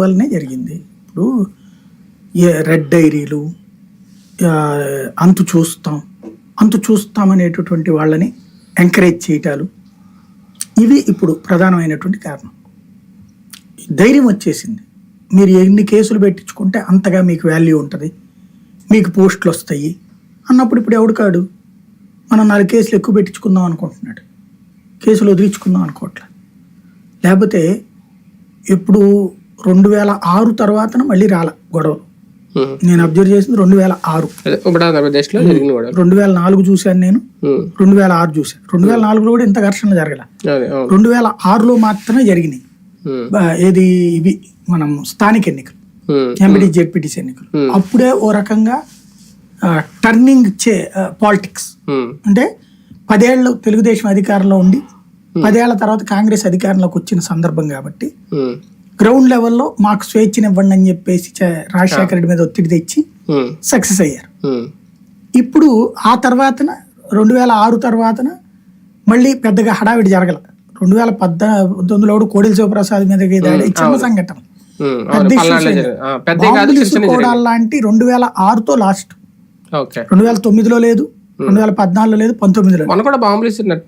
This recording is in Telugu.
వల్లనే జరిగింది. ఇప్పుడు రెడ్ డైరీలు అంతు చూస్తాం అంతు చూస్తాం అనేటటువంటి వాళ్ళని ఎంకరేజ్ చేయటాలు ఇవి ఇప్పుడు ప్రధానమైనటువంటి కారణం. ధైర్యం వచ్చేసింది. మీరు ఎన్ని కేసులు పెట్టించుకుంటే అంతగా మీకు వాల్యూ ఉంటుంది మీకు పోస్టులు వస్తాయి అన్నప్పుడు ఇప్పుడు ఎవడు కాడు? మనం నాలుగు కేసులు ఎక్కువ పెట్టించుకుందాం అనుకుంటున్నాడు. కేసులు వదిలించుకుందాం అనుకోవట్లే. లేకపోతే ఎప్పుడు రెండు వేల ఆరు తర్వాతన మళ్ళీ రాల గొడవలు ఉమ్. నేను అబ్జర్వ్ చేసింది రెండు వేల ఆరు. రెండు వేల నాలుగు చూశాను నేను. రెండు వేల ఆరు చూశాను రెండు వేల నాలుగులో కూడా ఇంత ఘర్షణ జరగల. రెండు వేల ఆరులో మాత్రమే జరిగినాయి. ఏది ఇవి మనం స్థానిక ఎన్నికలు. ఎంపీటీ జెడ్పీటీసీ ఎన్నికలు. అప్పుడే ఓ రకంగా టర్నింగ్ చే పాలిటిక్స్. అంటే పదేళ్ళు తెలుగుదేశం అధికారంలో ఉండి పదేళ్ళ తర్వాత కాంగ్రెస్ అధికారంలోకి వచ్చిన సందర్భం కాబట్టి. గ్రౌండ్ లెవెల్లో మాకు స్వేచ్ఛనివ్వండి అని చెప్పేసి రాజశేఖర రెడ్డి మీద ఒత్తిడి తెచ్చి. సక్సెస్ అయ్యారు. ఉమ్. ఇప్పుడు ఆ తర్వాతన రెండు వేల ఆరు తర్వాతన మళ్ళీ పెద్దగా హడావిడి జరగల. రెండు వేల పద్దెనిమిదిలో కూడా కోడెల శివప్రసాద్ మీద దాడి చిన్న సంఘటన. పెద్ద లాంటి రెండు వేల ఆరుతో లాస్ట్. రెండు వేల తొమ్మిదిలో లేదు రెండు వేల పద్నాలుగులో లేదు పంతొమ్మిదిలో కూడా బాంబులు